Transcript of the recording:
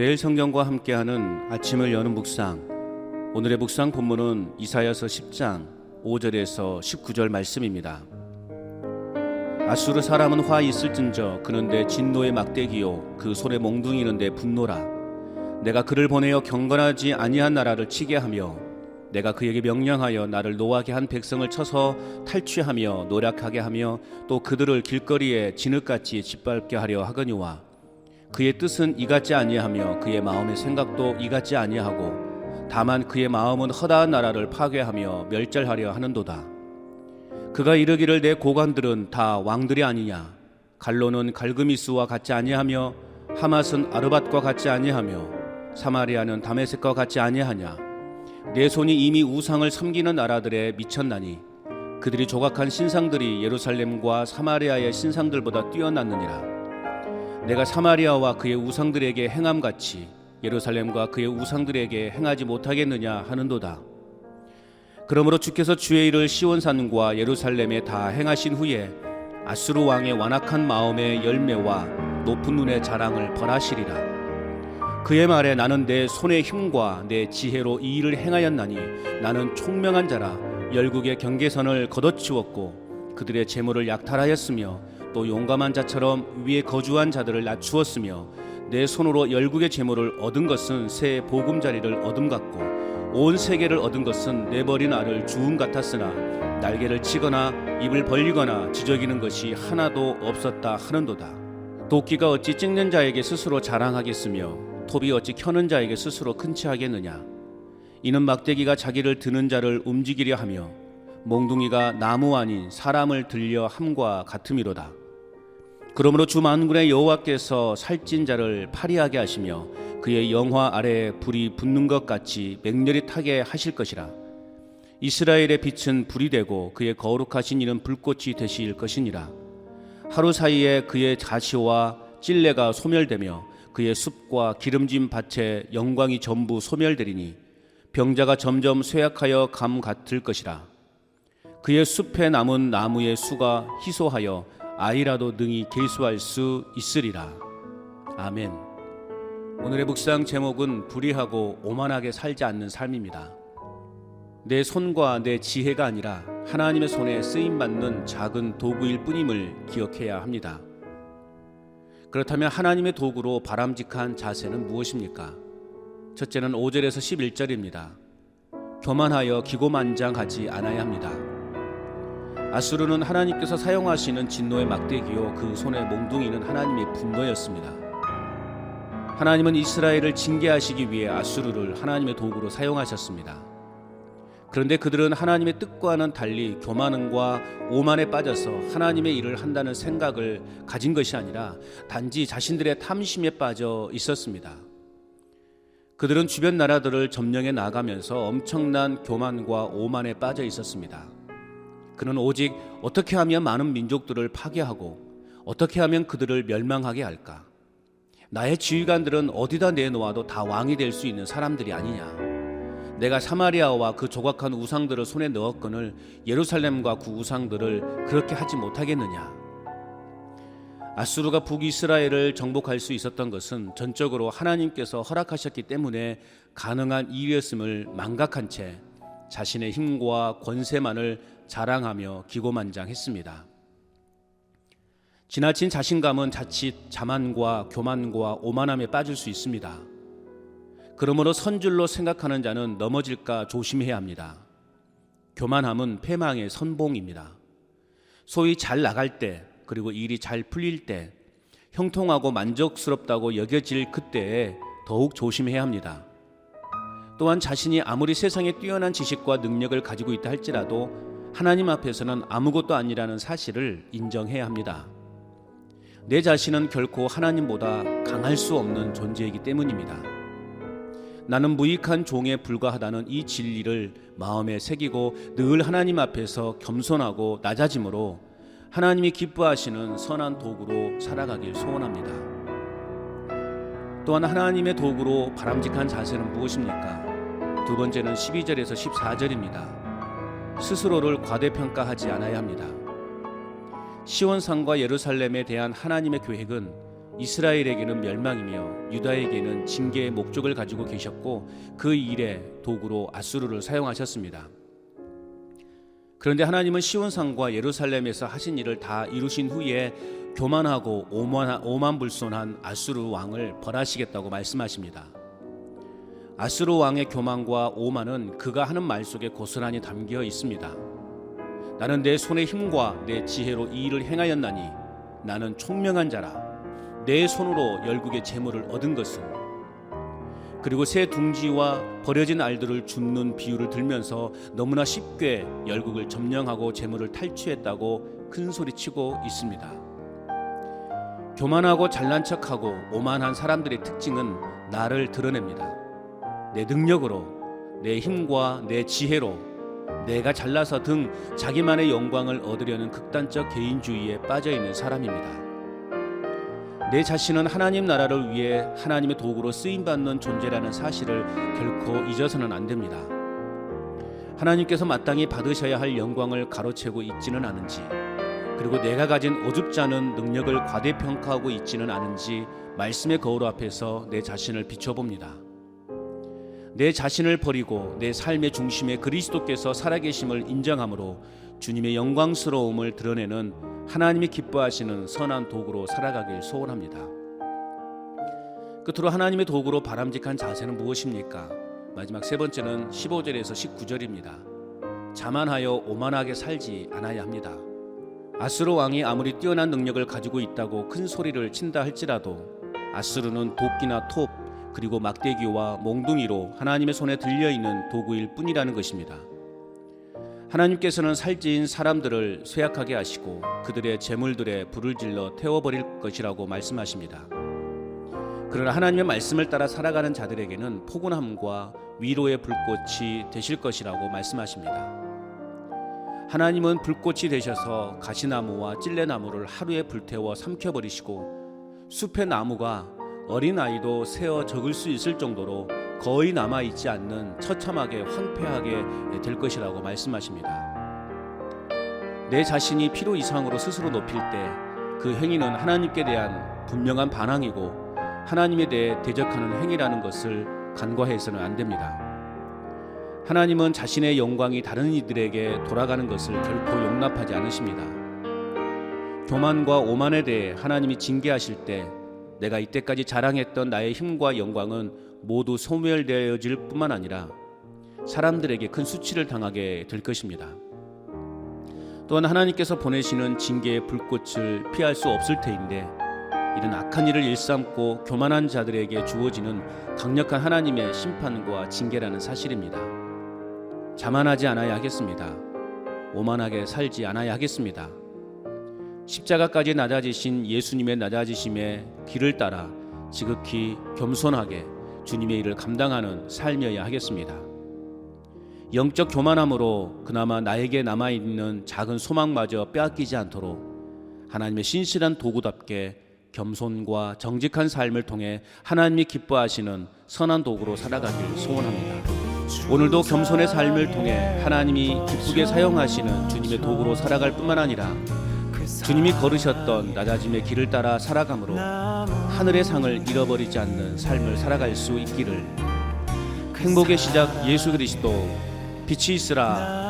매일 성경과 함께하는 아침을 여는 묵상. 오늘의 묵상 본문은 이사야서 10장 5절에서 19절 말씀입니다. 아수르 사람은 화 있을진저 그는 내 진노의 막대기요 그 손에 몽둥이는 내 분노라 내가 그를 보내어 경건하지 아니한 나라를 치게 하며 내가 그에게 명령하여 나를 노하게 한 백성을 쳐서 탈취하며 노력하게 하며 또 그들을 길거리에 진흙같이 짓밟게 하려 하거니와 그의 뜻은 이같지 아니하며 그의 마음의 생각도 이같지 아니하고 다만 그의 마음은 허다한 나라를 파괴하며 멸절하려 하는도다. 그가 이르기를 내 고관들은 다 왕들이 아니냐? 갈로는 갈그미스와 같지 아니하며 하맛은 아르밧과 같지 아니하며 사마리아는 다메섹과 같지 아니하냐? 내 손이 이미 우상을 섬기는 나라들에 미쳤나니 그들이 조각한 신상들이 예루살렘과 사마리아의 신상들보다 뛰어났느니라 내가 사마리아와 그의 우상들에게 행함 같이 예루살렘과 그의 우상들에게 행하지 못하겠느냐 하는도다. 그러므로 주께서 주의 일을 시온 산과 예루살렘에 다 행하신 후에 아수르 왕의 완악한 마음의 열매와 높은 눈의 자랑을 벌하시리라. 그의 말에 나는 내 손의 힘과 내 지혜로 이 일을 행하였나니 나는 총명한 자라 열국의 경계선을 걷어치웠고 그들의 재물을 약탈하였으며 또 용감한 자처럼 위에 거주한 자들을 낮추었으며 내 손으로 열국의 재물을 얻은 것은 새 보금자리를 얻음 같고 온 세계를 얻은 것은 내 버린 알을 주움 같았으나 날개를 치거나 입을 벌리거나 지저귀는 것이 하나도 없었다 하는도다. 도끼가 어찌 찍는 자에게 스스로 자랑하겠으며 톱이 어찌 켜는 자에게 스스로 큰치하겠느냐? 이는 막대기가 자기를 드는 자를 움직이려 하며 몽둥이가 나무 아닌 사람을 들려 함과 같음이로다. 그러므로 주 만군의 여호와께서 살찐 자를 파리하게 하시며 그의 영화 아래에 불이 붙는 것 같이 맹렬히 타게 하실 것이라. 이스라엘의 빛은 불이 되고 그의 거룩하신 이는 불꽃이 되실 것이니라. 하루 사이에 그의 가시와 찔레가 소멸되며 그의 숲과 기름진 밭의 영광이 전부 소멸되리니 병자가 점점 쇠약하여 감 같을 것이라. 그의 숲에 남은 나무의 수가 희소하여 아이라도 능히 계수할 수 있으리라. 아멘. 오늘의 묵상 제목은 불의하고 오만하게 살지 않는 삶입니다. 내 손과 내 지혜가 아니라 하나님의 손에 쓰임 받는 작은 도구일 뿐임을 기억해야 합니다. 그렇다면 하나님의 도구로 바람직한 자세는 무엇입니까? 첫째는 5절에서 11절입니다. 교만하여 기고만장하지 않아야 합니다. 아수르는 하나님께서 사용하시는 진노의 막대기요 그 손의 몽둥이는 하나님의 분노였습니다. 하나님은 이스라엘을 징계하시기 위해 아수르를 하나님의 도구로 사용하셨습니다. 그런데 그들은 하나님의 뜻과는 달리 교만과 오만에 빠져서 하나님의 일을 한다는 생각을 가진 것이 아니라 단지 자신들의 탐심에 빠져 있었습니다. 그들은 주변 나라들을 점령해 나가면서 엄청난 교만과 오만에 빠져 있었습니다. 그는 오직 어떻게 하면 많은 민족들을 파괴하고 어떻게 하면 그들을 멸망하게 할까? 나의 지휘관들은 어디다 내놓아도 다 왕이 될 수 있는 사람들이 아니냐? 내가 사마리아와 그 조각한 우상들을 손에 넣었거늘 예루살렘과 그 우상들을 그렇게 하지 못하겠느냐? 아수르가 북이스라엘을 정복할 수 있었던 것은 전적으로 하나님께서 허락하셨기 때문에 가능한 일이었음을 망각한 채 자신의 힘과 권세만을 자랑하며 기고만장했습니다. 지나친 자신감은 자칫 자만과 교만과 오만함에 빠질 수 있습니다. 그러므로 선줄로 생각하는 자는 넘어질까 조심해야 합니다. 교만함은 패망의 선봉입니다. 소위 잘 나갈 때 그리고 일이 잘 풀릴 때 형통하고 만족스럽다고 여겨질 그때에 더욱 조심해야 합니다. 또한 자신이 아무리 세상에 뛰어난 지식과 능력을 가지고 있다 할지라도 하나님 앞에서는 아무것도 아니라는 사실을 인정해야 합니다. 내 자신은 결코 하나님보다 강할 수 없는 존재이기 때문입니다. 나는 무익한 종에 불과하다는 이 진리를 마음에 새기고 늘 하나님 앞에서 겸손하고 낮아짐으로 하나님이 기뻐하시는 선한 도구로 살아가길 소원합니다. 또한 하나님의 도구로 바람직한 자세는 무엇입니까? 두 번째는 12절에서 14절입니다. 스스로를 과대평가하지 않아야 합니다. 시온산과 예루살렘에 대한 하나님의 계획은 이스라엘에게는 멸망이며 유다에게는 징계의 목적을 가지고 계셨고 그 일에 도구로 아수르를 사용하셨습니다. 그런데 하나님은 시온산과 예루살렘에서 하신 일을 다 이루신 후에 교만하고 오만, 오만불손한 아수르 왕을 벌하시겠다고 말씀하십니다. 아수르 왕의 교만과 오만은 그가 하는 말 속에 고스란히 담겨 있습니다. 나는 내 손의 힘과 내 지혜로 이 일을 행하였나니 나는 총명한 자라 내 손으로 열국의 재물을 얻은 것은 그리고 새 둥지와 버려진 알들을 줍는 비유를 들면서 너무나 쉽게 열국을 점령하고 재물을 탈취했다고 큰 소리치고 있습니다. 교만하고 잘난 척하고 오만한 사람들의 특징은 나를 드러냅니다. 내 능력으로, 내 힘과 내 지혜로, 내가 잘나서 등 자기만의 영광을 얻으려는 극단적 개인주의에 빠져 있는 사람입니다. 내 자신은 하나님 나라를 위해 하나님의 도구로 쓰임 받는 존재라는 사실을 결코 잊어서는 안 됩니다. 하나님께서 마땅히 받으셔야 할 영광을 가로채고 있지는 않은지, 그리고 내가 가진 어줍지 않은 능력을 과대평가하고 있지는 않은지 말씀의 거울 앞에서 내 자신을 비춰봅니다. 내 자신을 버리고 내 삶의 중심에 그리스도께서 살아계심을 인정함으로 주님의 영광스러움을 드러내는 하나님이 기뻐하시는 선한 도구로 살아가길 소원합니다. 끝으로 하나님의 도구로 바람직한 자세는 무엇입니까? 마지막 세 번째는 15절에서 19절입니다. 자만하여 오만하게 살지 않아야 합니다. 아스루 왕이 아무리 뛰어난 능력을 가지고 있다고 큰 소리를 친다 할지라도 아스루는 도끼나 톱 그리고 막대기와 몽둥이로 하나님의 손에 들려 있는 도구일 뿐이라는 것입니다. 하나님께서는 살찌인 사람들을 쇠약하게 하시고 그들의 재물들에 불을 질러 태워버릴 것이라고 말씀하십니다. 그러나 하나님의 말씀을 따라 살아가는 자들에게는 포근함과 위로의 불꽃이 되실 것이라고 말씀하십니다. 하나님은 불꽃이 되셔서 가시나무와 찔레나무를 하루에 불태워 삼켜버리시고 숲의 나무가 어린 아이도 세어 적을 수 있을 정도로 거의 남아 있지 않는 처참하게 황폐하게 될 것이라고 말씀하십니다. 내 자신이 필요 이상으로 스스로 높일 때 그 행위는 하나님께 대한 분명한 반항이고 하나님에 대해 대적하는 행위라는 것을 간과해서는 안 됩니다. 하나님은 자신의 영광이 다른 이들에게 돌아가는 것을 결코 용납하지 않으십니다. 교만과 오만에 대해 하나님이 징계하실 때 내가 이때까지 자랑했던 나의 힘과 영광은 모두 소멸되어질 뿐만 아니라 사람들에게 큰 수치를 당하게 될 것입니다. 또한 하나님께서 보내시는 징계의 불꽃을 피할 수 없을 테인데 이런 악한 일을 일삼고 교만한 자들에게 주어지는 강력한 하나님의 심판과 징계라는 사실입니다. 자만하지 않아야 하겠습니다. 오만하게 살지 않아야 하겠습니다. 십자가까지 낮아지신 예수님의 낮아지심의 길을 따라 지극히 겸손하게 주님의 일을 감당하는 삶이어야 하겠습니다. 영적 교만함으로 그나마 나에게 남아 있는 작은 소망마저 빼앗기지 않도록 하나님의 신실한 도구답게 겸손과 정직한 삶을 통해 하나님이 기뻐하시는 선한 도구로 살아가길 소원합니다. 오늘도 겸손의 삶을 통해 하나님이 기쁘게 사용하시는 주님의 도구로 살아갈 뿐만 아니라 주님이 걸으셨던 낮아짐의 길을 따라 살아감으로 하늘의 상을 잃어버리지 않는 삶을 살아갈 수 있기를. 행복의 시작 예수 그리스도. 빛이 있으라